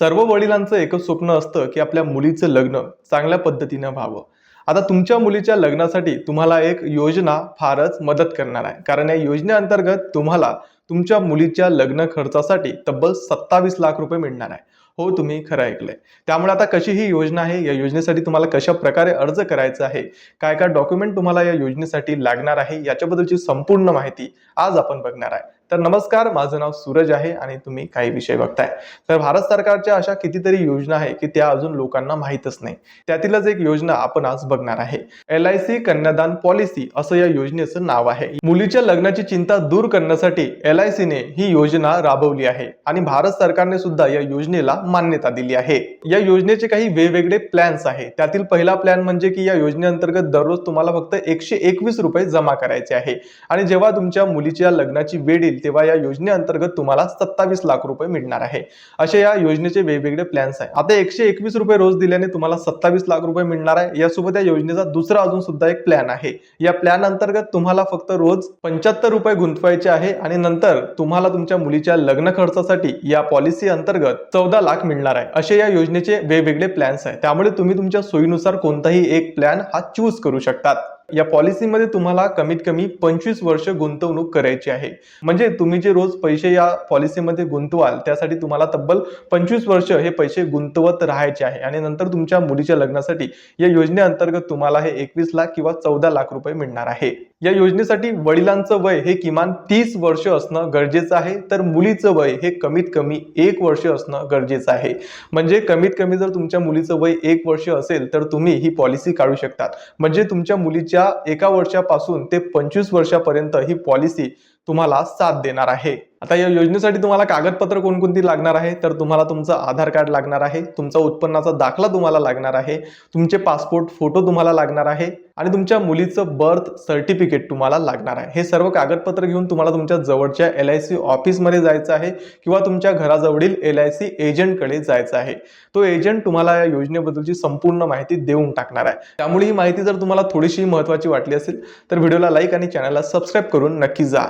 सर्व वडिलांचं एकच स्वप्न असतं की आपल्या मुलीचं लग्न चांगल्या पद्धतीनं व्हावं. आता तुमच्या मुलीच्या लग्नासाठी तुम्हाला एक योजना फारच मदत करणार आहे. कारण या योजनेअंतर्गत तुम्हाला तुमच्या मुलीच्या लग्न खर्चासाठी तब्बल सत्तावीस लाख रुपये मिळणार आहे. हो तुम्ही खरं ऐकलंय. त्यामुळे आता कशी ही योजना आहे? या योजनेसाठी तुम्हाला कशा प्रकारे अर्ज करायचा आहे? काय काय डॉक्युमेंट तुम्हाला या योजनेसाठी लागणार आहे? याच्याबद्दलची संपूर्ण माहिती आज आपण बघणार आहे. तर नमस्कार माझं नाव सूरज आहे आणि तुम्ही काही विषय बघताय. तर भारत सरकारच्या अशा कितीतरी योजना आहे की त्या अजून लोकांना माहीतच नाही. त्यातीलच एक योजना आपण आज बघणार आहे. L I C Kanyadan policy असं या योजनेचं नाव आहे. मुलीच्या लग्नाची चिंता दूर करण्यासाठी एल आय सीने ही योजना राबवली आहे. आणि भारत सरकारने सुद्धा या योजनेला मान्यता दिली आहे. या योजनेचे काही वेगवेगळे प्लॅन्स आहे. त्यातील पहिला प्लॅन म्हणजे की या योजनेअंतर्गत दररोज तुम्हाला फक्त एकशे एकवीस रुपये जमा करायचे आहे. आणि जेव्हा तुमच्या मुलीच्या लग्नाची वेळ येईल तेव्हा या योजनेअंतर्गत तुम्हाला सत्तावीस लाख रुपये मिळणार आहे. असे या योजनेचे वेगवेगळे प्लॅन्स आहे. आता एकशे एकवीस रुपये रोज दिल्याने तुम्हाला सत्तावीस लाख रुपये मिळणार आहे. यासोबत या योजनेचा दुसरा अजून सुद्धा एक प्लॅन आहे. या प्लॅन अंतर्गत तुम्हाला फक्त रोज पंच्याहत्तर रुपये गुंतवायचे आहे. आणि नंतर तुम्हाला तुमच्या मुलीच्या लग्न खर्चासाठी या पॉलिसी अंतर्गत चौदा लाख मिळणार आहे. असे या योजनेचे वेगवेगळे प्लॅन्स आहेत. त्यामुळे तुम्ही तुमच्या सोयीनुसार कोणताही एक प्लॅन हा चूज करू शकतात. या पॉलिसीमध्ये तुम्हाला कमीत कमी पंचवीस वर्ष गुंतवणूक करायची आहे. म्हणजे तुम्ही जे रोज पैसे या पॉलिसीमध्ये गुंतवाल त्यासाठी तुम्हाला तब्बल पंचवीस वर्ष हे पैसे गुंतवत राहायचे आहे. आणि नंतर तुमच्या मुलीच्या लग्नासाठी या योजनेअंतर्गत तुम्हाला हे एकवीस लाख किंवा चौदा लाख रुपये मिळणार आहे. या योजनेसाठी वडिलांचं वय हे किमान तीस वर्ष असणं गरजेचं आहे. तर मुलीचं वय हे कमीत कमी एक वर्ष असणं गरजेचं आहे. म्हणजे कमीत कमी जर तुमच्या मुलीचं वय एक वर्ष असेल तर तुम्ही ही पॉलिसी काढू शकतात. म्हणजे तुमच्या मुलीच्या एका वर्षापासून ते पंचवीस वर्षापर्यंत ही पॉलिसी तुम्हाला साथ देणार आहे. आता या योजनेसाठी तुम्हाला कागदपत्र कोणकोणती लागणार आहे? तर तुम्हाला तुमचं आधार कार्ड लागणार आहे तुमचा उत्पन्नाचा दाखला तुम्हाला लागणार आहे तुमचे पासपोर्ट फोटो तुम्हाला लागणार आहे आणि तुमच्या मुलीचं बर्थ सर्टिफिकेट तुम्हाला लागणार आहे. हे सर्व कागदपत्र घेऊन तुम्हाला तुमच्या जवळच्या एल आय सी ऑफिसमध्ये जायचं आहे किंवा तुमच्या घराजवळील एल आय सी एजंटकडे जायचं आहे. तो एजंट तुम्हाला या योजनेबद्दलची संपूर्ण माहिती देऊन टाकणार आहे. त्यामुळे ही माहिती जर तुम्हाला थोडीशी महत्त्वाची वाटली असेल तर व्हिडिओला लाईक आणि चॅनलला सबस्क्राईब करून नक्की जा.